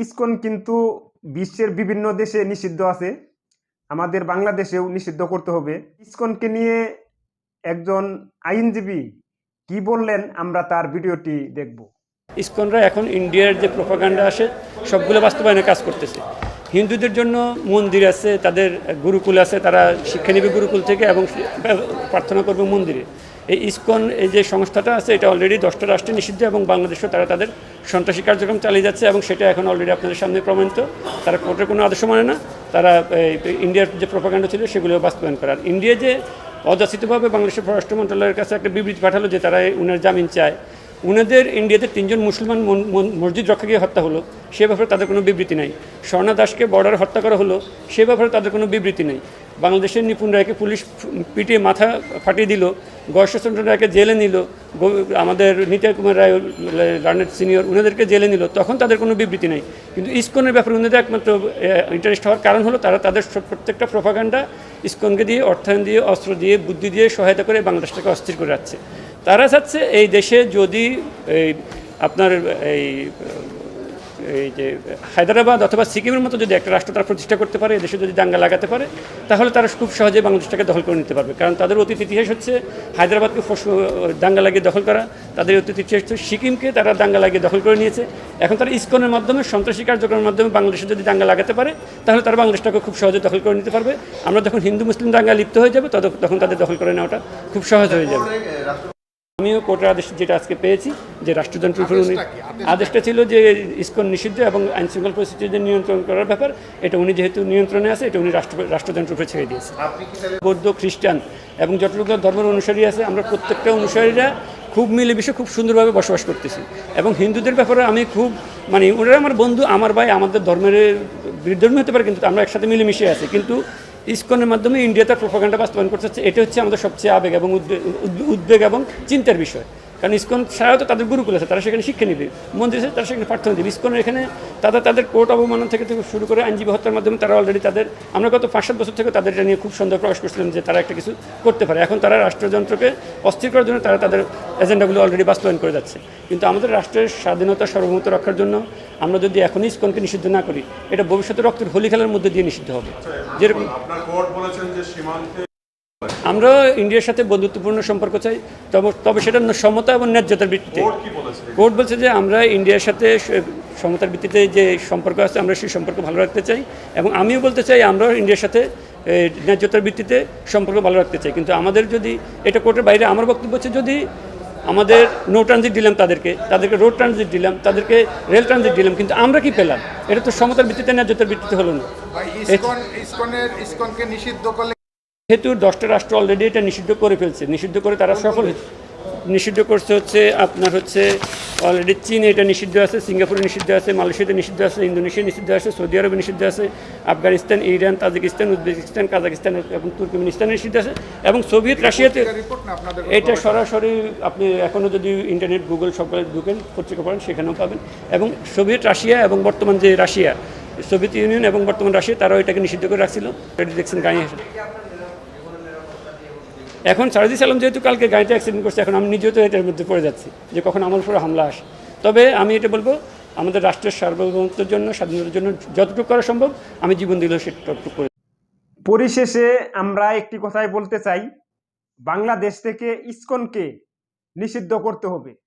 ISKCON কিন্তু বিশ্বের বিভিন্ন দেশে নিষিদ্ধ আছে। আমাদের বাংলাদেশেও নিষিদ্ধ করতে হবে। ইসকনকে নিয়ে একজন আইনজীবী কি বললেন আমরা তার ভিডিওটি দেখব। ইসকনরা এখন ইন্ডিয়ার যে প্রোপাগান্ডা আসে, সবগুলো বাস্তবায়নে কাজ করতেছে। হিন্দুদের জন্য মন্দির আছে, তাদের গুরুকুল আছে, তারা শিক্ষা নেবে গুরুকুল থেকে এবং প্রার্থনা করবে মন্দিরে। এই ইসকন, এই যে সংস্থাটা আছে, এটা অলরেডি দশটা রাষ্ট্রে নিষিদ্ধ এবং বাংলাদেশেও তারা তাদের সন্ত্রাসী কার্যক্রম চালিয়ে যাচ্ছে এবং সেটা এখন অলরেডি আপনাদের সামনে প্রমাণিত। তারা কোর্টের কোনো আদর্শ মানে না। তারা ইন্ডিয়ার যে প্রপাকাণ্ড ছিল সেগুলো বাস্তবায়ন করার। ইন্ডিয়া যে অযাচিতভাবে বাংলাদেশের পররাষ্ট্র মন্ত্রণালয়ের কাছে একটা বিবৃতি পাঠালো যে তারা উনার জামিন চায়। উনাদের ইন্ডিয়াতে তিনজন মুসলমান মন- মন- মসজিদ রক্ষাকে হত্যা হলো, সে ব্যাপারে তাদের কোনো বিবৃতি নাই। স্বর্ণা দাসকে বর্ডার হত্যা করা হলো, সে ব্যাপারে তাদের কোনো বিবৃতি নেই। বাংলাদেশের নিপুণ রায়কে পুলিশ পিটিয়ে মাথা ফাটিয়ে দিল গর্ষচন্দ্র রায়কে জেলে নিল আমাদের নিতাই কুমার রায় লার্নেট সিনিয়র উনাদেরকে জেলে নিল, তখন তাদের কোনো বিবৃতি নেই। কিন্তু ইসকনের ব্যাপারে উনাদের একমাত্র ইন্টারেস্ট হওয়ার কারণ হলো তারা তাদের প্রত্যেকটা প্রভাগান্ডা ইসকনকে দিয়ে, অর্থায়ন দিয়ে, অস্ত্র দিয়ে, বুদ্ধি দিয়ে সহায়তা করে বাংলাদেশটাকে অস্থির করে যাচ্ছে তারা চাচ্ছে এই দেশে যদি এই আপনার এই এই যে হায়দ্রাবাদ অথবা সিকিমের মতো যদি একটা রাষ্ট্র তারা প্রতিষ্ঠা করতে পারে দেশে যদি দাঙ্গা লাগাতে পারে, তাহলে তারা খুব সহজে বাংলাদেশটাকে দখল করে নিতে পারবে। কারণ তাদের অতীত ইতিহাস হচ্ছে হায়দ্রাবাদকে দাঙ্গা লাগিয়ে দখল করা। তাদের অতীত ইতিহাস হচ্ছে সিকিমকে তারা দাঙ্গা লাগিয়ে দখল করে নিয়েছে। এখন তারা ইস্কনের মাধ্যমে, সন্ত্রাসী কার্যক্রমের মাধ্যমে বাংলাদেশে যদি দাঙ্গা লাগাতে পারে, তাহলে তারা বাংলাদেশটাকে খুব সহজে দখল করে নিতে পারবে। আমরা যখন হিন্দু, মুসলিম দাঙ্গা লিপ্ত হয়ে যাবে তখন তাদের দখল করে নেওয়াটা খুব সহজ হয়ে যাবে। আমিও কোর্টের আদেশ যেটা আজকে পেয়েছি যে রাষ্ট্রযন্ত্র আদেশটা ছিল যে ইসকন নিষিদ্ধ এবং আইন শৃঙ্খলা পরিস্থিতিতে নিয়ন্ত্রণ করার ব্যাপার। এটা উনি যেহেতু নিয়ন্ত্রণে আছে এটা উনি রাষ্ট্র রাষ্ট্রযন্ত্র উপরে ছেড়ে দিয়েছে। বৌদ্ধ খ্রিস্টান এবং যতটুকু ধর্মের অনুসারী আছে আমরা প্রত্যেকটা অনুসারীরা খুব মিলেমিশে খুব সুন্দরভাবে বসবাস করতেছি। এবং হিন্দুদের ব্যাপারে আমি খুব মানে ওনারা আমার বন্ধু আমার ভাই আমাদের ধর্মের বিরুদ্ধর্মী হতে পারে কিন্তু আমরা একসাথে মিলেমিশে আছি। কিন্তু ইসকনের মাধ্যমে ইন্ডিয়া তার প্রোপাগান্ডা বাস্তবায়ন করতে হচ্ছে। এটা হচ্ছে আমাদের সবচেয়ে আবেগ এবং উদ্বে- উদ্বে- উদ্বেগ এবং চিন্তার বিষয়। কারণ ইসকন ছাড়াও তো তাদের গুরুকুল আছে, তারা সেখানে শিক্ষা নিবে। মন্দির আছে তারা সেখানে প্রার্থনা দেবে। ইসকনের এখানে তারা তাদের কোর্ট অবমাননা থেকে শুরু করে আইনজীবী হত্যার মাধ্যমে তারা অলরেডি তাদের, আমরা গত পাঁচ সাত বছর থেকে তাদের এটা নিয়ে খুব সন্দেহ প্রকাশ করছিলাম যে তারা একটা কিছু করতে পারে। এখন তারা রাষ্ট্রযন্ত্রকে অস্থির করার জন্য তারা তাদের এজেন্ডাগুলো অলরেডি বাস্তবায়ন করে যাচ্ছে। কিন্তু আমাদের রাষ্ট্রের স্বাধীনতা, সার্বভৌমত্ব রক্ষার জন্য আমরা যদি এখনই ইস্কনকে নিষিদ্ধ না করি, এটা ভবিষ্যতে রক্তের হোলি খেলার মধ্যে দিয়ে নিষিদ্ধ হবে। যেরকম আমরা ইন্ডিয়ার সাথে বন্ধুত্বপূর্ণ সম্পর্ক চাই তবে তবে সেটা সমতা এবং ন্যায্যতার ভিত্তিতে। কোর্ট কি বলেছে? যে আমরা ইন্ডিয়ার সাথে সমতার ভিত্তিতে যে সম্পর্ক আছে আমরা সেই সম্পর্ক ভালো রাখতে চাই এবং আমিও বলতে চাই আমরাও ইন্ডিয়ার সাথে ন্যায্যতার ভিত্তিতে সম্পর্ক ভালো রাখতে চাই। কিন্তু আমাদের যদি এটা কোর্টের বাইরে আমার বক্তব্য হচ্ছে যদি আমাদের নো ট্রানজিট দিলাম তাদেরকে তাদেরকে রোড ট্রানজিট দিলাম তাদেরকে রেল ট্রানজিট দিলাম কিন্তু আমরা কি পেলাম? এটা তো সমতার ভিত্তিতে ন্যায্যতার ভিত্তিতে হলো না। ইসকনের ইসকনকে নিষিদ্ধ করলে যেহেতু দশটা রাষ্ট্র অলরেডি এটা নিষিদ্ধ করে ফেলছে। নিষিদ্ধ করে তারা সফল হয়েছে। নিষিদ্ধ করছে হচ্ছে আপনার হচ্ছে অলরেডি চীনে এটা নিষিদ্ধ আছে সিঙ্গাপুরে নিষিদ্ধ আছে মালয়েশিয়াতে নিষিদ্ধ আছে ইন্দোনেশিয়া নিষিদ্ধ আছে সৌদি আরবে নিষিদ্ধ আছে Afghanistan Iran Tajikistan Uzbekistan Kazakhstan এবং তুর্কমেনিস্তানে নিষিদ্ধ আছে এবং সোভিয়েত রাশিয়াতে এটা সরাসরি আপনি এখনও যদি ইন্টারনেট গুগল সবগুলো ঢুকেন পত্রিকা পড়েন সেখানেও পাবেন। এবং সোভিয়েত রাশিয়া এবং বর্তমান যে রাশিয়া সোভিয়েত ইউনিয়ন এবং বর্তমান রাশিয়া তারাও এটাকে নিষিদ্ধ করে রাখছিল। এটা দেখছেন গায়ে এখন সারজিস আলম যেহেতু কালকে গাড়িতে অ্যাক্সিডেন্ট করছে, এখন আমি নিজেও তো এটার মধ্যে পড়ে যাচ্ছি যে কখন আমার উপরে হামলা আসে। তবে আমি এটা বলব, আমাদের রাষ্ট্রের সার্বভৌমত্বের জন্য, স্বাধীনতার জন্য যতটুকু করা সম্ভব, আমি জীবন দিলেও সেটুকু করে পরিশেষে আমরা একটি কথাই বলতে চাই, বাংলাদেশ থেকে ইস্কনকে নিষিদ্ধ করতে হবে।